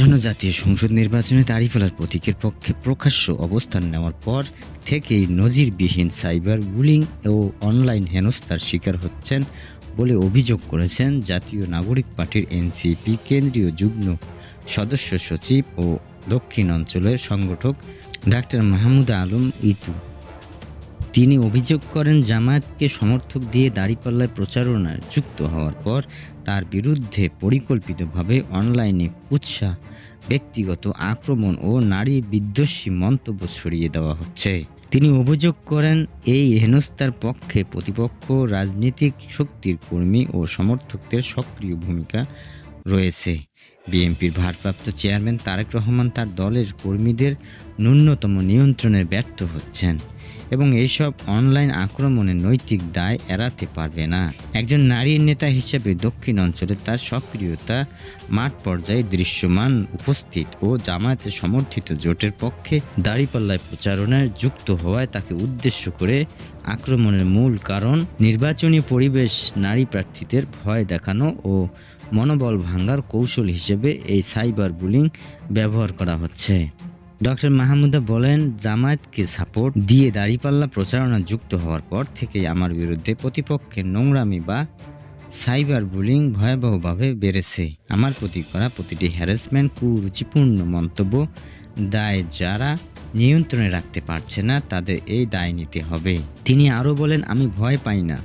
আসন্ন জাতীয় সংসদ নির্বাচনে দাঁড়িপাল্লার প্রতীকের পক্ষে প্রকাশ্য অবস্থান নেওয়ার পর থেকেই নজিরবিহীন সাইবার বুলিং ও অনলাইন হেনস্থার শিকার হচ্ছেন বলে অভিযোগ করেছেন জাতীয় নাগরিক পার্টির এনসিপি কেন্দ্রীয় যুগ্ম সদস্য সচিব ও দক্ষিণ অঞ্চলের সংগঠক ডাক্তার মাহমুদা আলম ইতু। তিনি অভিযোগ করেন জামায়াতকে সমর্থক দিয়ে দাঁড়িপাল্লায় প্রচারণায় যুক্ত হওয়ার পর তার বিরুদ্ধে পরিকল্পিতভাবে অনলাইনে কুৎসা ব্যক্তিগত আক্রমণ ও নারী বিদ্বেষী মন্তব্য ছড়িয়ে দেওয়া হচ্ছে। তিনি অভিযোগ করেন, এই হেনস্থার পক্ষে প্রতিপক্ষ রাজনৈতিক শক্তির কর্মী ও সমর্থকদের সক্রিয় ভূমিকা রয়েছে। বিএনপির ভারপ্রাপ্ত চেয়ারম্যান তারেক রহমান তার দলের কর্মীদের ন্যূনতম নিয়ন্ত্রণে ব্যর্থ হচ্ছেন এবং এইসব অনলাইন আক্রমণের নৈতিক দায় এড়াতে পারবে না। একজন নারী নেতা হিসেবে দক্ষিণ অঞ্চলে তার সক্রিয়তা মাঠ পর্যায়ে দৃশ্যমান, উপস্থিত ও জামায়াতের সমর্থিত জোটের পক্ষে দাঁড়িপাল্লায় প্রচারণায় যুক্ত হওয়ায় তাকে উদ্দেশ্য করে আক্রমণের মূল কারণ নির্বাচনী পরিবেশ নারী প্রার্থীদের ভয় দেখানো ও মনোবল ভাঙ্গার কৌশল হিসেবে এই সাইবার বুলিং ব্যবহার করা হচ্ছে। ডক্টর মাহমুদা বলেন, জামায়াতকে সাপোর্ট দিয়ে দাঁড়িপাল্লা প্রচারণা যুক্ত হওয়ার পর থেকেই আমার বিরুদ্ধে প্রতিপক্ষের নোংরামি বা সাইবার বুলিং ভয়াবহভাবে বেড়েছে। আমার প্রতি করা প্রতিটি হ্যারাসমেন্ট কুরুচিপূর্ণ মন্তব্য দায় যারা নিয়ন্ত্রণে রাখতে পারছে না, তাদের এই দায় নিতে হবে। তিনি আরও বলেন, আমি ভয় পাই না।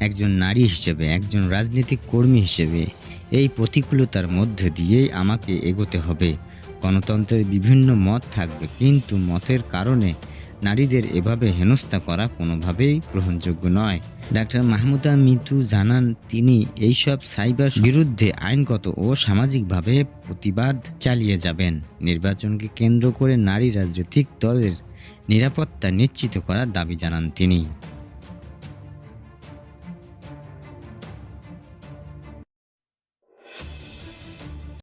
একজন নারী হিসেবে, একজন রাজনৈতিক কর্মী হিসেবে এই প্রতিকূলতার মধ্য দিয়েই আমাকে এগোতে হবে। গণতন্ত্রের বিভিন্ন মত থাকবে, কিন্তু মতের কারণে নারীদের এভাবে হেনস্থা করা কোনোভাবেই গ্রহণযোগ্য নয়। ডাক্তার মাহমুদা মিতু জানান, তিনি এইসব সাইবার বিরুদ্ধে আইনগত ও সামাজিকভাবে প্রতিবাদ চালিয়ে যাবেন। নির্বাচনকে কেন্দ্র করে নারী রাজনৈতিক দলের নিরাপত্তা নিশ্চিত করার দাবি জানান তিনি।